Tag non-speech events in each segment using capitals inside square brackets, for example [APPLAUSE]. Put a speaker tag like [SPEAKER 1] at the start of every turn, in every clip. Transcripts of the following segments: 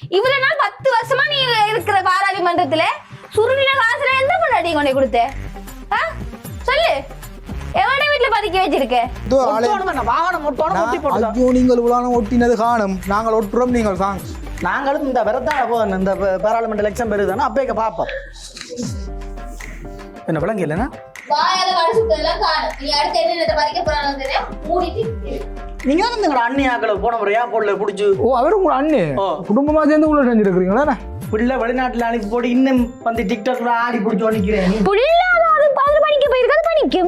[SPEAKER 1] இவ்வளவு நாள் பத்து வருஷமா நீ இருக்கிற பாராளுமன்றத்துல சுருளின காசுல எந்த பொண்டாட்டி கொண்டு கொடுத்த? சொல்லு. எவன வீட்டுல பதுக்கி வச்சிருக்க?
[SPEAKER 2] என்ன,
[SPEAKER 3] ஐயோ நீங்கள் இவ்வளோ ஒட்டினது காணும். நாங்கள் ஒட்டுறோம் நீங்கள் தாங்க
[SPEAKER 2] நாங்களும் இந்த போகணும் இந்த பாராளுமன்ற எலெக்ஷன் பெருதானே அப்பேக்க பார்ப்போம் என்ன விளங்கு இல்லைன்னா?
[SPEAKER 1] வாயால வடிச்சுட்டதெல்லாம் காணும். நீ அடுத்து என்னென்ன பறிக்க போறாங்க மூடிட்டு இரு.
[SPEAKER 2] நீங்க தான் இந்த அண்ணியாக்களை போன முறையா பொருளை பிடிச்சி?
[SPEAKER 3] ஓ அவர் உங்க அண்ணே. குடும்பமா சேர்ந்து உள்ள செஞ்சிருக்கிறீங்களா
[SPEAKER 2] பிள்ளை வெளிநாட்டுல அனுப்பி போட்டு இன்னும் வந்து டிக்டாக்ல ஆடி பிடிச்சி நிக்கிறேன் நீ
[SPEAKER 1] புள்ளாத அது பதில்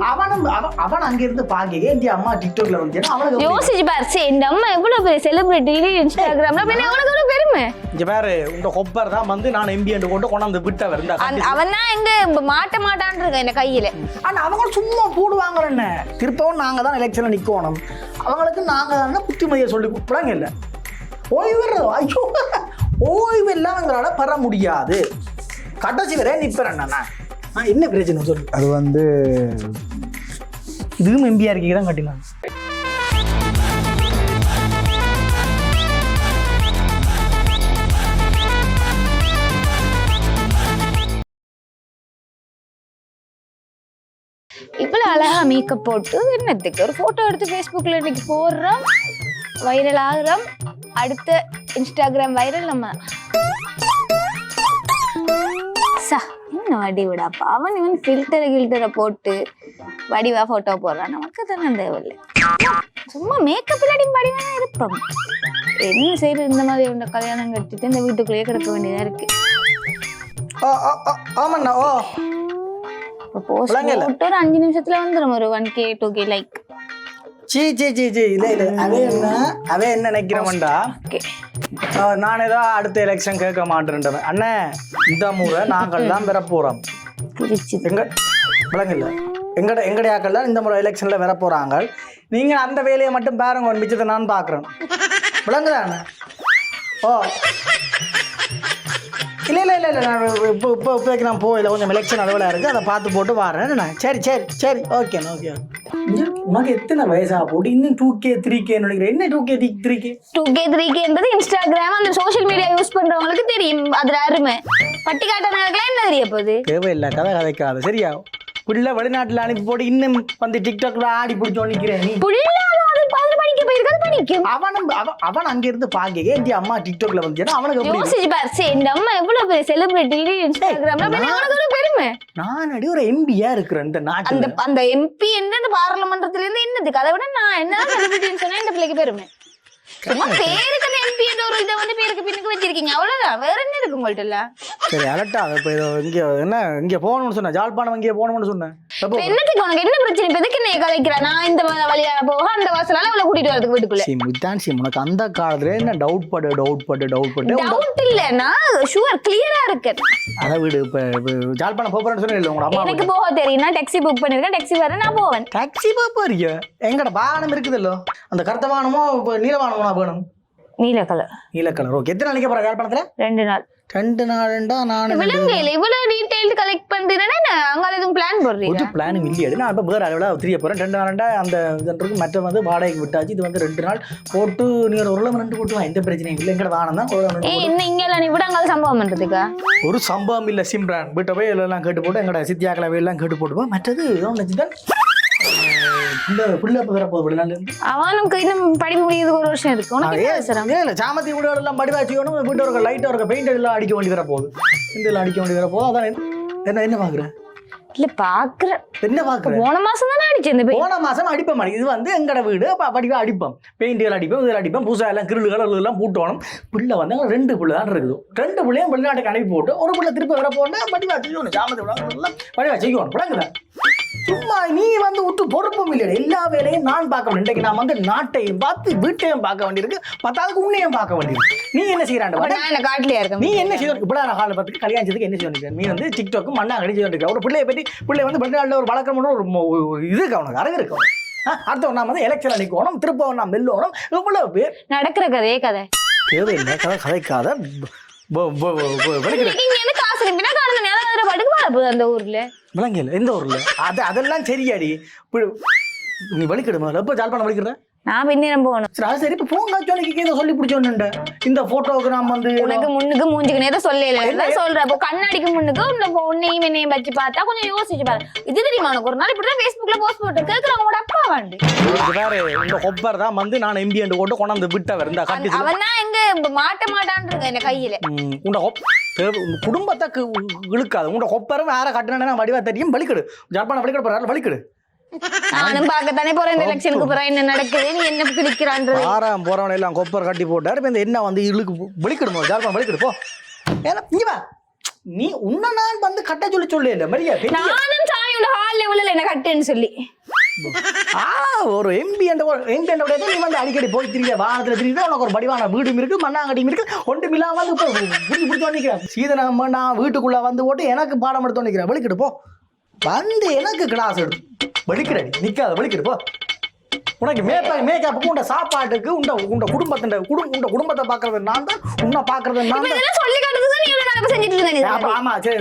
[SPEAKER 2] அவனும் அவன் அவன் அங்க இருந்து பாக்க என் அம்மா டிக்டாக்ல வந்து அவனுக்கு
[SPEAKER 1] யோசிச்சு பாரு. சரி இந்த அம்மா எவ்வளவு பெரிய செலிபிரிட்டி இன்ஸ்டாகிராம்ல பின்ன அவனுக்கு ஒரு பெருமை?
[SPEAKER 2] இங்க பாரு உங்க கொப்பர் தான் வந்து நான் எம்பி என்று கொண்டு கொண்டாந்து விட்டவர். இந்த
[SPEAKER 1] அந்த- அவன் தான் எங்க மாட்ட மாட்டான் இருக்க இந்த கையில.
[SPEAKER 2] ஆனா அவங்க சும்மா போடுவாங்க என்ன? திருப்பவும் நாங்க தான் எலெக்ஷன்ல நிக்கணும். அவங்களுக்கு நாங்க தானே புத்திமதியை சொல்லி கூப்பிடாங்க இல்ல ஓய்வு ஐயோ. ஓய்வு எல்லாம் எங்களால பெற முடியாது. கடைசி வரை நிப்பறேன் நான். என்ன பிரச்சனை சொல்லு?
[SPEAKER 3] அது வந்து
[SPEAKER 2] இதுவும் எம்பியா இருக்கீங்க தான் கட்டினாங்க
[SPEAKER 1] இவ்வளவு அழகா மேக்கப் போட்டு என்னத்துக்கு? ஒரு போட்டோ எடுத்து ஃபேஸ்புக்ல இன்னைக்கு போடுறோம். வைரல் ஆகுறோம். அடுத்த இன்ஸ்டாகிராம் வைரல் நம்ம. சா என்ன வடி. விடாப்பா அவன் இவன் ஃபில்டர் கில்டரை போட்டு வடிவா போட்டோ போடுறான். நமக்கு தானே தேவையில்லை சும்மா மேக்கப் இல்லாடி வடிவா இருப்போம். என்ன செய்யறது இந்த மாதிரி உண்ட கல்யாணம் கட்டிட்டு இந்த வீட்டுக்குள்ளேயே கிடக்க வேண்டியதா இருக்கு.
[SPEAKER 2] ஆ, ஆ, ஆ, ஆமாண்ணா ஓ.
[SPEAKER 1] இப்போ போஸ்ட்
[SPEAKER 2] விளங்கல.
[SPEAKER 1] போட்டு ஒரு அஞ்சு நிமிஷத்துல வந்துடும் ஒரு one K two K like
[SPEAKER 2] சீ சீ சீ சீ. இல்ல இல்ல. அவன் என்ன? அவன் என்ன நினைக்கிறவன்டா?
[SPEAKER 1] ஓகே
[SPEAKER 2] நான் ஏதோ அடுத்த எலெக்ஷன் கேட்க மாட்டேன்றவன் அண்ணே இந்த முறை நாங்கள் தான் பெற
[SPEAKER 1] திருச்சி
[SPEAKER 2] எங்க விளங்கல எங்கட எங்கடைய ஆக்கள் இந்த முறை எலெக்ஷன்ல வர போறாங்க நீங்க அந்த வேலையை மட்டும் பாருங்க மிச்சத்தை நான் பாக்குறேன் விளங்குதாண்ணே ஓ. இல்ல இல்ல இல்ல இல்ல நான் இப்போ இப்போ இப்போதைக்கு நான் போயில கொஞ்சம் எலெக்ஷன் அளவில் இருக்கு. அதை பார்த்து போட்டு வரேன். என்ன? சரி சரி சரி. ஓகே ஓகே உனக்கு எத்தனை வயசா? போட்டு இன்னும் டூ கே த்ரீ கே நினைக்கிறேன். என்ன two K three K
[SPEAKER 1] two K three கேன்றது Instagram அந்த சோஷியல் மீடியா யூஸ் பண்றவங்களுக்கு தெரியும். அதுல அருமை. பட்டி காட்டுறவங்களுக்குலாம் என்ன தெரிய போகுது?
[SPEAKER 2] தேவையில்லை. கதை கதைக்காது. சரியா? பிள்ளை வெளிநாட்டில் அனுப்பி போட்டு இன்னும் வந்து டிக்டாக்ல ஆடி பிடிச்சோன்னு நிற்கிறேன் நீ.
[SPEAKER 1] படிக்க போயிருக்காது
[SPEAKER 2] அவனும் அவன் அவன் அங்கிருந்து பாக்க ஏன்டி அம்மா டிக்டாக்ல வந்துச்சுன்னா அவனுக்கு?
[SPEAKER 1] யோசிச்சு பாரு. சரி இந்த அம்மா எவ்வளவு பெரிய செலிபிரிட்டி இன்ஸ்டாகிராம்ல அவனுக்கு ஒரு பெருமை?
[SPEAKER 2] நான் அடி ஒரு எம்பியா இருக்கிறேன் இந்த
[SPEAKER 1] அந்த
[SPEAKER 2] நாட்டுல
[SPEAKER 1] அந்த எம்பி என்ன அந்த பாராளுமன்றத்துல இருந்து என்னதுக்கு அதை விட நான் என்ன செலிபிரிட்டின்னு சொன்னா இந்த பிள்ளைக்கு பெருமை. சும்மா பேருக்கு அந்த எம்பி என்ற ஒரு இதை வந்து பேருக்கு பின்னுக்கு வச்சிருக்கீங்க. அவ்வளவுதான். வேற என்ன இருக்கு உங்கள்ட்ட
[SPEAKER 2] சரி அலட்டா இப்போ இங்க என்ன இங்க போகணும்னு சொன்னேன் ஜாழ்ப்பாணம் இங்கே போகணும்னு சொன்னேன்
[SPEAKER 1] என்னத்துக்கு உனக்கு என்ன பிரச்சனை? இப்ப எதுக்கு என்ன கலைக்கிறா நான் இந்த வழியா போக அந்த வாசலால அவளை கூட்டிட்டு வரதுக்கு வீட்டுக்குள்ள.
[SPEAKER 2] சி முத்தான் சி உனக்கு அந்த காலத்துல என்ன டவுட் பட்டு டவுட் பட்டு டவுட் பட்டு
[SPEAKER 1] டவுட் இல்ல. நான் ஷுவர் கிளியரா இருக்கு
[SPEAKER 2] அதை விடு இப்போ ஜாழ்ப்பாணம் போகிறேன்னு சொன்னேன் இல்லை உங்களோட அம்மா
[SPEAKER 1] எனக்கு போக தெரியும். நான் டாக்ஸி புக் பண்ணிருக்கேன். டாக்ஸி வர நான் போவேன்.
[SPEAKER 2] டாக்ஸி போறிய? எங்கட வாகனம் இருக்குதல்லோ? அந்த கருத்த வாகனமோ நீல வாகனமோ நான் வேணும்
[SPEAKER 1] நீல கலர்
[SPEAKER 2] நீல கலர் ஓகே எத்தனை நாளைக்கு போகிற ஜாழ்ப்பாணத்துல
[SPEAKER 1] ரெண்டு நாள்.
[SPEAKER 2] ரெண்டு நாளுண்டா நான்
[SPEAKER 1] விலங்கையில இவ்வளவு டீடைல் கலெக்ட் பண்றேன்னா அங்க எதுவும் பிளான் போடுறீங்க
[SPEAKER 2] ஒரு பிளானும் இல்லையாது நான் இப்போ வேறு அளவில் தெரிய போகிறேன் ரெண்டு நாள்டா அந்த இதன்றது மற்ற வந்து வாடகைக்கு விட்டாச்சு. இது வந்து ரெண்டு நாள். போட்டு நீங்கள் ஒரு உலகம் ரெண்டு போட்டு வா எந்த பிரச்சனையும் இல்லை. எங்கட வாகனம் தான்.
[SPEAKER 1] என்ன இங்க எல்லாம் நீ விட அங்க சம்பவம் பண்றதுக்கா.
[SPEAKER 2] ஒரு சம்பவம் இல்லை சிம்ரான். வீட்டை போய் எல்லாம் கேட்டு போட்டு எங்கட சித்தியாக்களை எல்லாம் கேட்டு போட்டுப்பா மற்றது இதோ நினச்சிதான் பிள்ளை பிள்ளை வரப்போகுது வெளிநாட்டுலேருந்து
[SPEAKER 1] அவனுக்கு இன்னும் படிப்பு முடியறதுக்கு ஒரு வருஷம் இருக்கு. உனக்கு என்ன அவசரம்?
[SPEAKER 2] இல்லை சாமத்தி வீடு எல்லாம் படிவா வச்சுக்கணும் வீட்டு ஒரு லைட்டாக இருக்க பெயிண்ட் எல்லாம் அடிக்க வேண்டி வர போகுது இந்த எல்லாம் அடிக்க வேண்டி வர போகுது அதான் என்ன- என்ன பார்க்குறேன்
[SPEAKER 1] இல்ல
[SPEAKER 2] என்ன பார்க்குறேன்
[SPEAKER 1] போன மாசம் தானே இந்த போய்
[SPEAKER 2] போன மாசம் அடிப்போம் இது வந்து எங்கட வீடு அப்ப வடிவா அடிப்போம் பெயிண்டுகள் அடிப்போம் இதில் அடிப்போம் புதுசாக எல்லாம் கிருளுகள் எல்லாம் பூட்டணும். பிள்ளை வந்து ரெண்டு பிள்ளை தான் இருக்குது. ரெண்டு பிள்ளையும் வெளிநாட்டுக்கு அனுப்பி போட்டு ஒரு பிள்ளை திருப்பி வர போட்டு வடிவா செய்யணும் ஜாமதி விழா வடிவா செய்யணும். விளங்குல சும்மா நீ வந்து விட்டு பொறுப்பும் இல்லை எல்லா வேலையும் நான் பார்க்க வேண்டிய இன்றைக்கு நான் வந்து நாட்டையும் பார்த்து வீட்டையும் பார்க்க வேண்டியிருக்கு. பத்தாவது உன்னையும் பார்க்க வேண்டியிருக்கு. நீ என்ன செய்யறாண்ட
[SPEAKER 1] அப்ப நான் என்ன காட்டுலயா இருக்கேன்.
[SPEAKER 2] நீ என்ன செய்ய இப்படி நான் காலை பார்த்துட்டு கல்யாணத்துக்கு என்ன செய்ய நீ? வந்து டிக்டாக்கும் மண்ணா கடி செய்ய ஒரு பிள்ளைய பற்றி பிள்ளை வந்து வெளிநாட்டில் ஒரு வழக்கம் ஒரு இது இருக்கு அவனுக்கு அழகு இருக்கு அவனுக்கு. ஆ, அடுத்தவன் நாம் வந்து எலெக்ஷன் நிற்கணும் திருப்பவன் நாம் வெல்லணும் இவ்வளவு பேர்
[SPEAKER 1] நடக்கிற கதையே கதை.
[SPEAKER 2] தேவையில்லை கதை கதைக்காத.
[SPEAKER 1] அந்த ஊர்ல.
[SPEAKER 2] விளங்கல எந்த ஊர்ல? அது அதெல்லாம் சரியாடி. நீ வலிக்கிடு முதல்ல. எப்போ ஜாழ்ப்பாணம் வலிக்கிற
[SPEAKER 1] நான் பின்னிடம் போகணும்
[SPEAKER 2] சரி இப்போ போங்க சொல்லிக்கு ஏதோ சொல்லி பிடிச்சோன்னு இந்த போட்டோவுக்கு நான் வந்து
[SPEAKER 1] உனக்கு முன்னுக்கு மூஞ்சுக்கு நேரம் சொல்லல சொல்ற இப்போ கண்ணாடிக்கு முன்னுக்கு உன்னை உன்னையும் என்னையும் வச்சு பார்த்தா கொஞ்சம் யோசிச்சு பாரு. இது தெரியுமா உனக்கு? ஒரு நாள் இப்படிதான் Facebookல போஸ்ட் போட்டு கேக்குறாங்க உங்களோட அப்பா
[SPEAKER 2] வேற இந்த கொப்பர் தான் வந்து நான் எம்பி என்று போட்டு கொண்டாந்து விட்டவர். இந்த கட்டி
[SPEAKER 1] அவன் தான் எங்க மாட்ட மாட்டான் இருக்க இந்த கையில.
[SPEAKER 2] உண்ட உங்க குடும்பத்தை இழுக்காது. உண்ட கொப்பரும் வேற கட்டினா வடிவா தெரியும். வலிக்கடு. ஜப்பான வலிக்கடு போறாரு. வலிக்கடு.
[SPEAKER 1] நானும் பார்க்கத்தானே போறேன் இந்த எலெக்ஷனுக்கு போறேன் என்ன நடக்குது நீ என்ன கிழிக்கிறான்றது
[SPEAKER 2] ஆறாம் போறவனை எல்லாம் கொப்பர் கட்டி போட்டாரு இப்ப இந்த என்ன வந்து இழுக்கு வலிக்கடுமோ ஜாப்பான் வலிக்கடு போ. ஏன்னா இங்க வா. நீ உன்னை நான் வந்து கட்ட சொல்லி சொல்லி இல்ல மரியா
[SPEAKER 1] நானும் சாமியோட ஹால்ல உள்ள என்ன கட்டுன்னு சொல்லி.
[SPEAKER 2] ஆ ஒரு எம்பி என்ற எம்பி என்ற நீ வந்து அடிக்கடி போய் திரிய வாகனத்துல திரியுது உனக்கு ஒரு படிவான வீடும் இருக்கு மண்ணாங்கடியும் இருக்கு ஒன்றும் இல்லாம வந்து இப்போ புடிச்சு புடிச்சு சீதனம் நான் வீட்டுக்குள்ள வந்து போட்டு எனக்கு பாடம் எடுத்து நிக்கிறேன் வெளிக்கிட்டு போ. வந்து எனக்கு கிளாஸ் எடுத்து வெளிக்கிறடி நிக்காத வெளிக்கிட்டு போ. உனக்கு மேக்கப் மேக்கப்புக்கு உண்ட சாப்பாட்டுக்கு உண்ட உண்ட குடும்பத்தின் குடும் உண்ட குடும்பத்தை பாக்குறது நான் தான் உன்னை பாக்குறது நான் தான்.
[SPEAKER 1] சொல்லி காட்டுறது
[SPEAKER 2] ஆமா சரி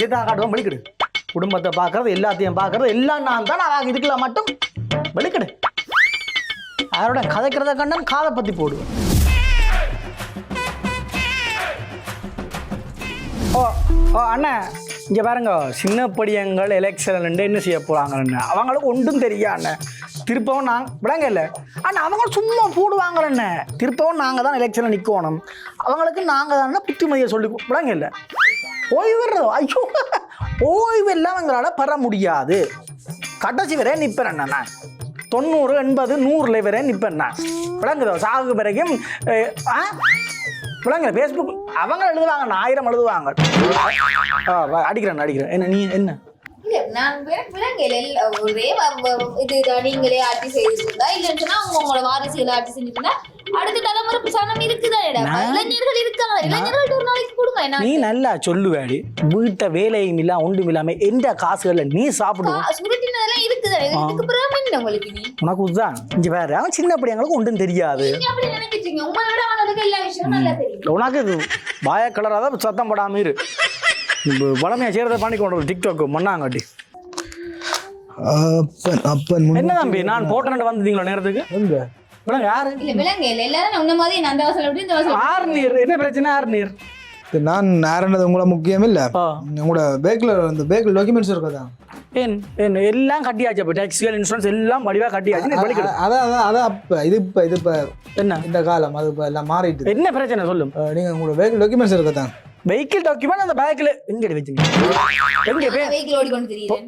[SPEAKER 2] சீதா காட்டுவோம் வெளிக்கிடு குடும்பத்தை பார்க்கறது எல்லாத்தையும் பார்க்கறது எல்லாம் நான் தான். நான் இதுக்குள்ள மட்டும் வெளிக்கிடு யாரோட கதைக்கிறத கண்டன் காதை பத்தி போடுவேன். ஓ ஓ அண்ணா. இங்கே பாருங்க சின்ன படியங்கள் எலெக்ஷன் என்ன செய்ய போகிறாங்கன்னு அவங்களுக்கு ஒன்றும் தெரியாண்ண திருப்பவும் நாங்கள் விடங்க இல்லை. ஆனால் அவங்க சும்மா போடுவாங்கண்ணே திருப்பவும் நாங்கள் தான் எலெக்ஷனில் நிற்கணும் அவங்களுக்கு நாங்கள் தானே புத்திமதியை சொல்லி விடங்க இல்லை. ஓய்வு வர்றதோ? ஐயோ ஓய்வு எல்லாம் எங்களால் பெற முடியாது. கடைசி வரை நிற்பேன் நான். தொண்ணூறு எண்பது நூறுல வரை நிற்பேன் நான். விளங்குதோ? சாகு பிறகும் அஹ், ஃபேஸ்புக் அவங்க எழுதுவாங்க நான் ஆயிரம் எழுதுவாங்க. ஆ, அடிக்கிறேன் அடிக்கிறேன். என்ன நீ என்ன?
[SPEAKER 1] நான் ஒரே இது நீங்களே ஆட்சி செய்திருந்தா இல்லைன்னு சொன்னா அவங்க உங்களோட வாரிசுகளை ஆட்சி செஞ்சுருந்தா அடுத்த தலைமுறை பிரசாரம் இருக்குதானேடா இளைஞர்கள் இருக்காங்க இளைஞர்கள்ட்ட ஒரு நாளைக்கு கொடுங்க என்ன
[SPEAKER 2] நீ நல்லா சொல்லுவேடி வீட்டை வேலையும் இல்ல ஒன்றும் இல்லாம எந்த காசுகள்ல நீ சாப்பிடுவோம்
[SPEAKER 1] கா- சுருட்டினதெல்லாம் இருக்குதானே இதுக்கு பிறகு என்ன உங்களுக்கு நீ?
[SPEAKER 2] உனக்கு இதுதான். இங்க வேற அவன் சின்ன படியங்களுக்கு ஒன்றும் தெரியாது.
[SPEAKER 1] நீங்க அப்படி நினைக்கிறீங்க. உங்களை விட அவனுக்கு எல்லா விஷயமும் நல்லா தெரியும்.
[SPEAKER 2] உனக்கு இது வாய கலராத சத்தம் போடாம இரு. வளமையா செய்யறத பண்ணி கொண்டு டிக்டாக் மண்ணாங்கட்டி
[SPEAKER 3] அப்பன் அப்பன்
[SPEAKER 2] என்ன தம்பி நான் போட்டேன் வந்தீங்களா நேரத்துக்கு?
[SPEAKER 3] எங்க
[SPEAKER 2] விளங்க யாரு?
[SPEAKER 1] இல்ல விலங்கையில எல்லாரும் உன்ன மாதிரி நான் அந்த வாசல் விட்டு இந்த வாசல்
[SPEAKER 2] ஆறு நீர் என்ன பிரச்சனை ஆறு நீர்?
[SPEAKER 3] இது நான் ஆரண்டது உங்களை முக்கியம் இல்ல. உங்களோட பேக்ல இந்த பேக்ல டாக்குமெண்ட்ஸ் இருக்கதா?
[SPEAKER 2] ஏன் ஏன் எல்லாம் கட்டியாச்சு அப்போ டேக்ஸிகள் இன்சூரன்ஸ் எல்லாம் வடிவா கட்டியாச்சு
[SPEAKER 3] அதான் அதான் அதான் அப்ப இது இப்ப இது இப்ப
[SPEAKER 2] என்ன?
[SPEAKER 3] இந்த காலம் அது இப்ப எல்லாம் மாறிட்டு
[SPEAKER 2] என்ன பிரச்சனை சொல்லும்?
[SPEAKER 3] நீங்க உங்களோட பேக்ல டாக்குமெண்ட்ஸ் இருக்கதா?
[SPEAKER 2] வெஹிக்கிள் டாக்குமெண்ட் அந்த பேக்கில் எங்கடி வச்சுங்க எங்க பே
[SPEAKER 1] வெஹிக்கிள் ஓடிக்கொண்டு தெரியுறேன்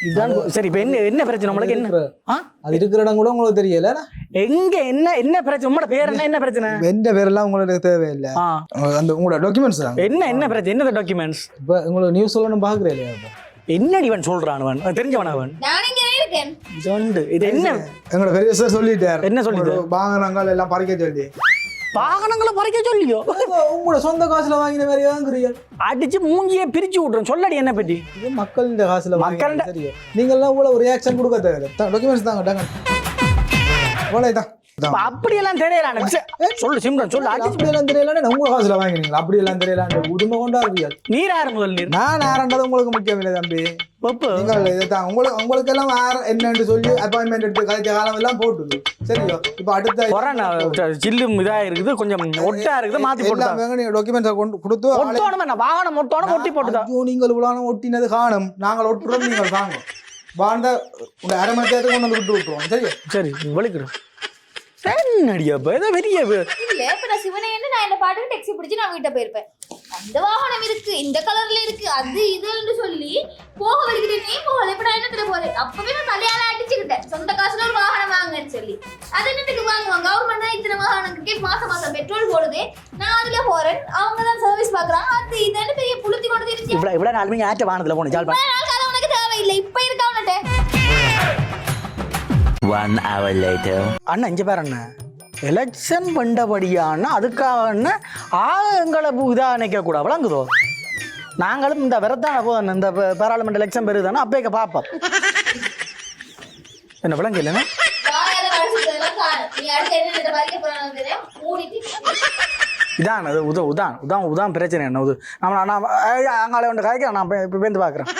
[SPEAKER 2] இதான் சரி இப்போ என்ன என்ன பிரச்சனை? உங்களுக்கு என்ன? ஆ?
[SPEAKER 3] அது இருக்கிற இடம் கூட உங்களுக்கு தெரியல
[SPEAKER 2] எங்க என்ன என்ன பிரச்சனை? உங்களோட பேர் என்ன? என்ன பிரச்சனை?
[SPEAKER 3] எந்த பேரெல்லாம் உங்களுக்கு தேவையில்லை? அந்த உங்களோட டாக்குமெண்ட்ஸ்
[SPEAKER 2] என்ன என்ன பிரச்சனை? என்னது டாக்குமெண்ட்ஸ்
[SPEAKER 3] இப்போ உங்களுக்கு நியூஸ் சொல்லணும் பாக்குறேன் இல்லையா?
[SPEAKER 2] என்னடி இவன் சொல்றான் அவன்? தெரிஞ்சவன் அவன்?
[SPEAKER 1] நான் இங்க இருக்கேன்.
[SPEAKER 2] இது என்ன?
[SPEAKER 3] எங்களோட பெரிய சார் சொல்லிட்டார்.
[SPEAKER 2] என்ன சொல்லிட்டு
[SPEAKER 3] வாங்கினாங்க எல்லாம் பறிக்க சொல்லி.
[SPEAKER 2] வாகனங்களை பறிக்க சொல்லியோ?
[SPEAKER 3] உங்களோட சொந்த காசுல வாங்கின மாதிரி வாங்குறீங்க?
[SPEAKER 2] அடிச்சு மூஞ்சியை பிரிச்சு விட்றோம் சொல்லடி என்ன பற்றி
[SPEAKER 3] இது மக்கள் இந்த காசுல மக்கள் தெரியும் நீங்க எல்லாம் இவ்வளவு ரியாக்ஷன் கொடுக்க தேவை டாக்குமெண்ட்ஸ் தாங்க அவ்வளவுதான்
[SPEAKER 2] அப்ப அப்படியெல்லாம் தெரியல சொல்லு சிம்ரன் சொல்லு அடிச்சு.
[SPEAKER 3] அப்படி எல்லாம் தெரியல உங்க காசுல வாங்கினீங்களா? அப்படி எல்லாம் தெரியல உடுமை கொண்டா இருக்கீங்க
[SPEAKER 2] நீர் முதல் நீர்?
[SPEAKER 3] நான் ஆரண்டது உங்களுக்கு முக்கியம் இல்லை தம்பி. உங்களுக்கு உங்களுக்கு எல்லாம் என்னன்னு சொல்லி அப்பாயின்மெண்ட் எடுத்து கழிச்ச காலம் எல்லாம் போட்டுது. சரியோ? இப்போ அடுத்த
[SPEAKER 2] கொரோனா சில்லும் இதா இருக்குது கொஞ்சம் ஒட்டா இருக்குது மாத்தி
[SPEAKER 3] வேங்க நீங்க டாக்குமெண்ட்ஸ் கொண்டு கொடுத்து
[SPEAKER 2] ஒட்டோணும் என்ன வாகனம் ஒட்டோணும் ஒட்டி போட்டுதான்
[SPEAKER 3] நீங்கள் ஒட்டினது காணும். நாங்கள் ஒட்டுறோம் நீங்கள் வாங்க வாழ்ந்த உங்க அரை மணி நேரத்துக்கு கொண்டு வந்து விட்டு விட்டுருவோம். சரியா?
[SPEAKER 2] சரி வலிக்கிறோம் என்னடியாப்பா ஏதோ பெரிய
[SPEAKER 1] இல்ல இப்ப நான் சிவனை நான் என்ன பாட்டுக்கு டாக்ஸி பிடிச்சு நான் வீட்டை போயிருப்பேன். அந்த வாகனம் இருக்கு இந்த கலர்ல இருக்கு அது இதுன்னு சொல்லி போக வலிக்கிட்டே நீ போகல இப்ப நான் என்னத்துல போறேன் அப்பவே நான் தலையால அடிச்சுக்கிட்டேன். சொந்த காசுல ஒரு வாகனம் வாங்கன்னு சொல்லி. அது என்னத்துக்கு வாங்குவாங்க கவர்மெண்ட் தான் இத்தனை வாகனத்துக்கே மாசம் மாசம் பெட்ரோல் போடுது. நான் அதுல போறேன். அவங்க தான் சர்வீஸ் பாக்குறாங்க அது இதுன்னு பெரிய புளுத்தி கொண்டு
[SPEAKER 2] இவ்வளவு இவ்வளவு
[SPEAKER 1] அது உனக்கு தேவையில்லை. இப்ப இருக்கா உன்கிட்ட
[SPEAKER 4] One hour later.
[SPEAKER 2] அண்ணா இங்க பாரு அண்ணா. எலெக்ஷன் பண்ணபடியான அதுக்காக என்ன ஆக எங்களை இதா நினைக்க கூட விளங்குதோ? நாங்களும் இந்த விரத்தான போதும் இந்த பாராளுமன்ற எலெக்ஷன் பெருதானே அப்பேக்க பார்ப்போம் என்ன விளங்கு இதான் அது உத உதான் உதான் உதான் பிரச்சனை என்ன உது நம்ம நான் அங்காலே ஒன்று கதைக்க நான் இப்போ பேருந்து பார்க்குறேன்.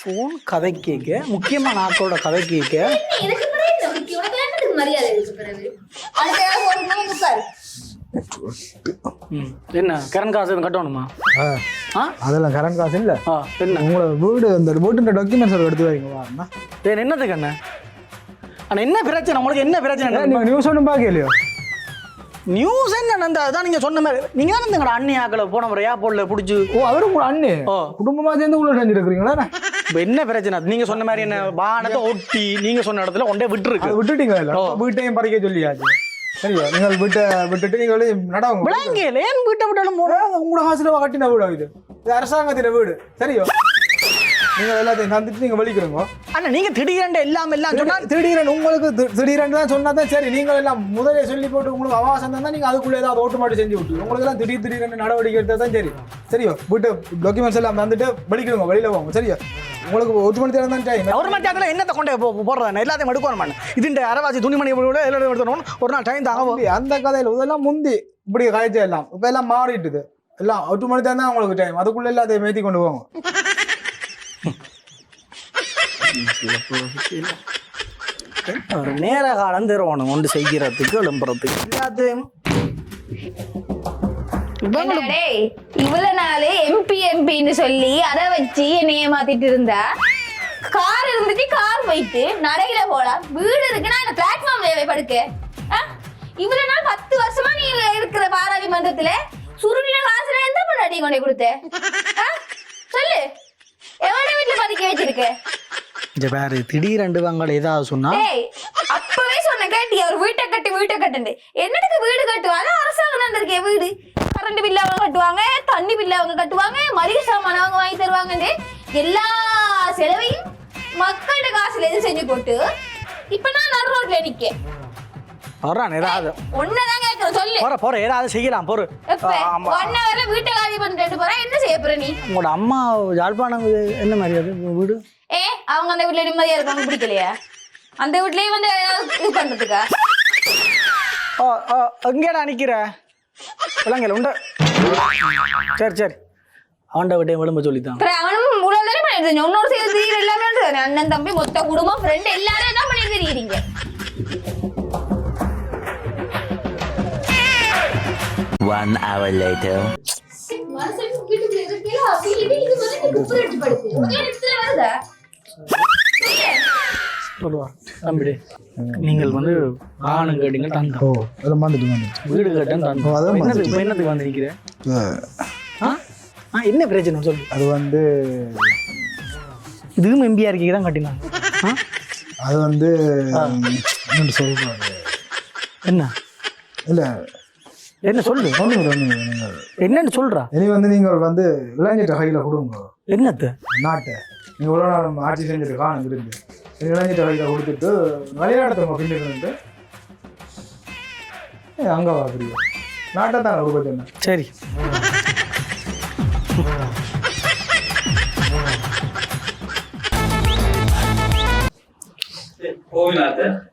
[SPEAKER 2] ஃபோன் கதை கேட்க முக்கியமான ஆக்களோட கதை கேட்க
[SPEAKER 1] பிறகு என்ன என்னத்துக்கு ஒரு
[SPEAKER 2] கரண்ட் காசு எதுவும் கட்டணுமா? ஆ
[SPEAKER 3] அதெல்லாம் கரண்ட் காசு இல்லை.
[SPEAKER 2] ஆ என்ன?
[SPEAKER 3] உங்களோட வீடு அந்த வீட்டுன்ற டாக்குமெண்ட்ஸ் எடுத்து வைங்க வாண்ணா
[SPEAKER 2] ஏன் என்னதுக்கு அண்ணா? அண்ணா என்ன பிரச்சனை? உங்களுக்கு என்ன பிரச்சனை?
[SPEAKER 3] நீங்கள் நியூஸ் ஒன்றும் பார்க்கலையோ?
[SPEAKER 2] நியூஸ் என்ன அந்த அதான் நீங்க சொன்ன மாதிரி. நீங்க தான் இந்த அண்ணி ஆக்களை போன முறை ஏர்போர்ட்ல பிடிச்சி.
[SPEAKER 3] ஓ அவரும் உங்க அண்ணே.
[SPEAKER 2] ஓ.
[SPEAKER 3] குடும்பமா சேர்ந்து உள்ள செஞ்சிருக்கிறீங்களா
[SPEAKER 2] இப்போ என்ன பிரச்சனை? நீங்க சொன்ன மாதிரி என்ன வானத்தை ஒட்டி நீங்க சொன்ன இடத்துல ஒன்றே விட்டுருக்கு.
[SPEAKER 3] அது விட்டுட்டீங்க இல்ல?
[SPEAKER 2] ஓ.
[SPEAKER 3] வீட்டையும் பறிக்க சொல்லியாச்சு. சரியா? நீங்கள் வீட்டை விட்டுட்டு நீங்கள் நடவுங்க
[SPEAKER 2] ஏன் வீட்டை விட்டாலும் போற
[SPEAKER 3] உங்களோட காசுல கட்டின வீடு இது? இது அரசாங்கத்தின வீடு. சரியோ? நீங்கள் எல்லாத்தையும் தந்துட்டு நீங்கள் வெளிக்கிறோங்க
[SPEAKER 2] அண்ணா நீங்க திடீரென்று எல்லாம் எல்லாம் சொன்னா
[SPEAKER 3] திடீரென்று உங்களுக்கு தி- திடீரென்று தான் சொன்னா தான் சரி. நீங்கள் எல்லாம் முதலே சொல்லி போட்டு உங்களுக்கு அவகாசம் தான் நீங்கள் அதுக்குள்ளே ஏதாவது ஓட்டு செஞ்சு விட்டு உங்களுக்கு எல்லாம் திடீர் திடீரென்று நடவடிக்கை எடுத்தால் தான் சரி. சரியோ? வீட்டு டாக்குமெண்ட்ஸ் எல்லாம் வந்துட்டு வெளிக்கிறோங்க வெளியில போங்க. சரியா? உங்களுக்கு ஒட்டு மணி தேவை தான் டைம்
[SPEAKER 2] ஒரு மணி நேரத்தில் என்னத்தை கொண்டு போடுறேன் எல்லாத்தையும் எடுக்கணும் இதுண்ட அரவாசி துணிமணி விட எல்லாரும் எடுத்துடணும் ஒரு நாள் டைம்
[SPEAKER 3] தம்பி, அந்த கதையில இதெல்லாம் முந்தி. இப்படி காய்ச்சல் எல்லாம். இப்ப எல்லாம் மாறிட்டுது. எல்லாம் ஒட்டு மணி தான் உங்களுக்கு டைம் அதுக்குள்ள எல்லாத்தையும் மேத்தி கொண்டு
[SPEAKER 2] ஒரு நேர காலம் தருவானு ஒன்று செய்கிறதுக்கு எழும்புறதுக்கு. எல்லாத்தையும்
[SPEAKER 1] இவ்வளவு நாள் எம்பி எம்பின்னு சொல்லி அதை வச்சு என்னை ஏமாத்திட்டு இருந்தா? கார் இருந்துச்சு கார் போயிட்டு நடையில போலாம் வீடு இருக்கு நான் இந்த பிளாட்ஃபார்ம்ல படுக்க. ஆ? இவ்வளவு நாள் பத்து வருஷமா நீ இருக்கிற பாராளுமன்றத்துல சுருளின காசுல எந்த பண்ணாடி கொண்டு கொடுத்த? சொல்லு. எவ்வளவு வீட்டுல பதுக்கி வச்சிருக்க?
[SPEAKER 2] இந்த பேரு திடீரெண்டு வாங்கல ஏதாவது சொன்னா?
[SPEAKER 1] அப்பவே சொன்ன கேட்டி அவர் வீட்டை கட்டு வீட்டை கட்டுண்டு என்னத்துக்கு வீடு கட்டுவாங்க அரசாங்கம் தான் இருக்கே வீடு. கரண்ட் பில் அவங்க கட்டுவாங்க தண்ணி பில் அவங்க கட்டுவாங்க மளிகை சாமான் அவங்க வாங்கி தருவாங்கன்னு எல்லா செலவையும் மக்கள்கிட்ட காசுல எது செஞ்சு போட்டு இப்ப நான் நடு ரோட்ல நிக்க
[SPEAKER 2] வர்றான் ஏதாவது.
[SPEAKER 1] ஒன்னதான் கேட்கறேன் சொல்லு.
[SPEAKER 2] போற போற ஏதாவது செய்யலாம் போற
[SPEAKER 1] ஒன் ஹவர்ல வீட்டை காலி பண்ணிட்டு போறேன் என்ன செய்ய போற நீ?
[SPEAKER 2] உங்களோட அம்மா யாழ்ப்பாணம் என்ன மாதிரி அது வீடு?
[SPEAKER 1] ஏ அவங்க அந்த வீட்ல நிம்மதியா இருக்காங்க பிடிக்கலையா? அந்த வீட்லயே வந்து இது பண்றதுக்கா?
[SPEAKER 2] ஓ ஓ எங்கேடா நிக்கிற? விளங்கல உண்ட? சரி சரி. விட்டே விளம்ப சொல்லித்தான்.
[SPEAKER 1] அவனும் உழவு தானே சேர்ந்து தெரியுற எல்லாமே. அண்ணன் தம்பி மொத்த குடும்பம் ஃப்ரெண்ட் எல்லாரும் தான் பண்ணிட்டு
[SPEAKER 4] One hour later.
[SPEAKER 2] சொல்லுவா தம்பிடே நீங்கள் வந்து ஆணும் கேட்டீங்க
[SPEAKER 3] ஓ
[SPEAKER 2] தந்தோம்
[SPEAKER 3] அதெல்லாம் வந்துட்டு வந்துட்டு.
[SPEAKER 2] வீடு கட்டன்
[SPEAKER 3] ஓ,
[SPEAKER 2] தந்தோம்
[SPEAKER 3] அதான்
[SPEAKER 2] என்னது இப்போ என்னத்துக்கு வந்து நிற்கிற ஆ? ஆ என்ன பிரச்சனை சொல்லு.
[SPEAKER 3] அது வந்து
[SPEAKER 2] இதுவும் எம்பியா இருக்கீங்க தான் கட்டினாங்க.
[SPEAKER 3] அது வந்து என்ன சொல்றாரு
[SPEAKER 2] என்ன?
[SPEAKER 3] இல்ல.
[SPEAKER 2] என்ன சொல்லு? என்னன்னு சொல்றா.
[SPEAKER 3] இனி வந்து நீங்கள் வந்து இளைஞர் கையில கொடுங்க.
[SPEAKER 2] என்னத்து?
[SPEAKER 3] நாட்டை. நீங்க இவ்வளோ நாள் ஆட்சி செஞ்சுட்டு காணும் இருந்து இளைஞர் கொடுத்துட்டு விளையாடுறவங்க வந்து ஏ, அங்க வா பிரியா. நாட்டை தான் கொடுக்க சொன்னேன்
[SPEAKER 2] சரி.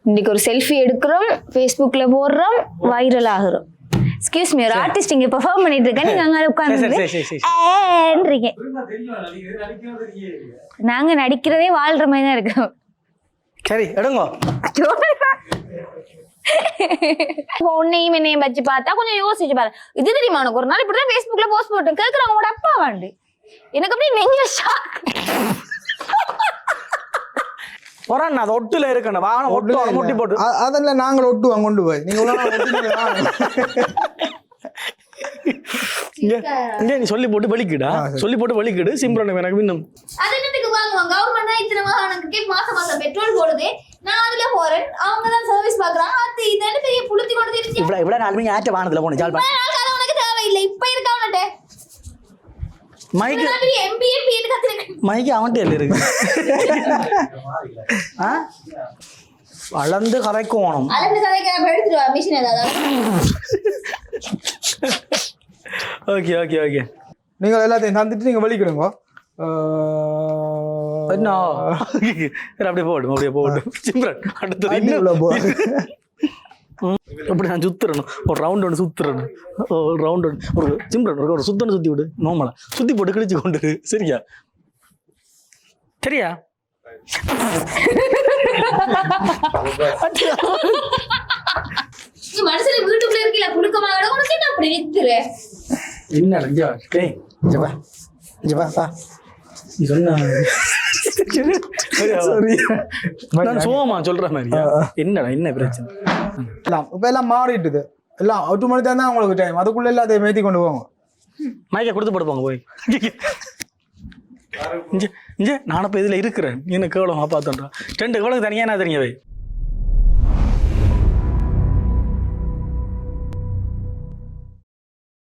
[SPEAKER 1] இன்னைக்கு ஒரு செல்ஃபி எடுக்கிறோம் ஃபேஸ்புக்ல போடுறோம் வைரல் ஆகுறோம். எக்ஸ்கியூஸ் மீ ஒரு ஆர்டிஸ்ட் இங்க பெர்ஃபார்ம் பண்ணிட்டு இருக்கேன். நீங்க அங்க
[SPEAKER 2] சரி
[SPEAKER 1] உட்கார்ந்து
[SPEAKER 2] சரி சரி சரி.
[SPEAKER 1] ஏன்றீங்க. நாங்க நடிக்கிறதே வாழ்ற மாதிரி தான் இருக்கோம்.
[SPEAKER 2] சரி எடுங்கோ. [LAUGHS]
[SPEAKER 1] உன்னையும் என்னையும் வச்சு பார்த்தா கொஞ்சம் யோசிச்சு பாரு. இது தெரியுமா உனக்கு? ஒரு நாள் இப்படிதான் ஃபேஸ்புக்ல போஸ்ட் போட்டு கேக்குறவங்க உங்களோட அப்பா வாண்டு. எனக்கு அப்படியே நெஞ்சில ஷாக்
[SPEAKER 2] போறான் அது ஒட்டுல இருக்கணும் வாகனம் ஒட்டு முட்டி போட்டு.
[SPEAKER 3] அதெல்லாம் நாங்கள் ஒட்டுவோம் கொண்டு போய். நீங்க [LAUGHS]
[SPEAKER 2] இங்க நீ சொல்லி போட்டு வலிக்கிடா. சொல்லி போட்டு வலிக்கிடு. சிம்ரன் எனக்கு இன்னும்.
[SPEAKER 1] அது என்னத்துக்கு வாங்குவாங்க? கவர்மெண்ட் தான் இத்தனை வாகனத்துக்கு மாசம் மாசம் பெட்ரோல் போடுது. நான் அதுல போறேன். அவங்க தான் சர்வீஸ் பாக்குறாங்க அது இதுன்னு பெரிய புளுத்தி கொண்டு தெரிஞ்சு
[SPEAKER 2] இவ்வளவு இவ்வளவு நாலுமே ஆற்ற வாகனத்துல போனேன் ஜால்
[SPEAKER 1] உனக்கு தேவையில்லை. இப்ப இருக்க அவன்கிட்ட.
[SPEAKER 2] மைக்கு
[SPEAKER 1] எம்பி எம்பி கத்துருக்கேன்
[SPEAKER 2] மைக்கு அவன்கிட்ட இருக்கு. [LAUGHS] ஆ? வளர்ந்து கரைக்கும் ஓணும்
[SPEAKER 1] அளந்து கதைக்கு எடுத்துட்டு வா மிஷின் ஏதாவது.
[SPEAKER 2] ஓகே ஓகே ஓகே
[SPEAKER 3] நீங்கள் எல்லாத்தையும் தந்துட்டு நீங்க வலிக்கிடுங்க
[SPEAKER 2] என்ன? அப்படியே போடும் அப்படியே போடும் சிம்ரன் அடுத்தது
[SPEAKER 3] போ.
[SPEAKER 2] அப்படி நான் சுத்துறணும் ஒரு ரவுண்ட் ஒன்று சுத்துறணும் ஒரு ரவுண்ட் ஒன்று ஒரு சிம்ரன் ஒரு ஒரு சுத்தணும் சுத்தி விடு. நோமலா சுத்தி போட்டு கிழிச்சு கொண்டு. சரியா? சரியா? [LAUGHS]
[SPEAKER 1] நீ மனுஷன் வீட்டுக்குள்ள இருக்கல குடுக்கமாக உனக்கு என்ன அப்படி நித்துற
[SPEAKER 2] என்ன இங்க வா. டேய் இங்க வா இங்க வா வா. நீ சொன்ன
[SPEAKER 3] சரி
[SPEAKER 2] நான் சோமா சொல்ற மாதிரி. என்னடா என்ன பிரச்சனை?
[SPEAKER 3] எல்லாம் இப்போ எல்லாம் மாறிட்டுது எல்லாம் எட்டு மணி தான் உங்களுக்கு டைம் அதுக்குள்ள எல்லாத்தையும் மேத்தி கொண்டு போங்க
[SPEAKER 2] மைக்க கொடுத்து போடுப்பாங்க போய். [LAUGHS] இங்கே நானும் நான் இப்போ இதில் இருக்கிறேன். நீ என்ன கேவலமாக பார்த்துன்றா. ரெண்டு கேவலுக்கு தனியாக என்ன தெரியும் வை?